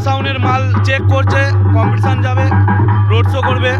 আল্ট্রাসাউন্ডের মাল চেক করছে কম্পিটিশান যাবে রোড শো করবে।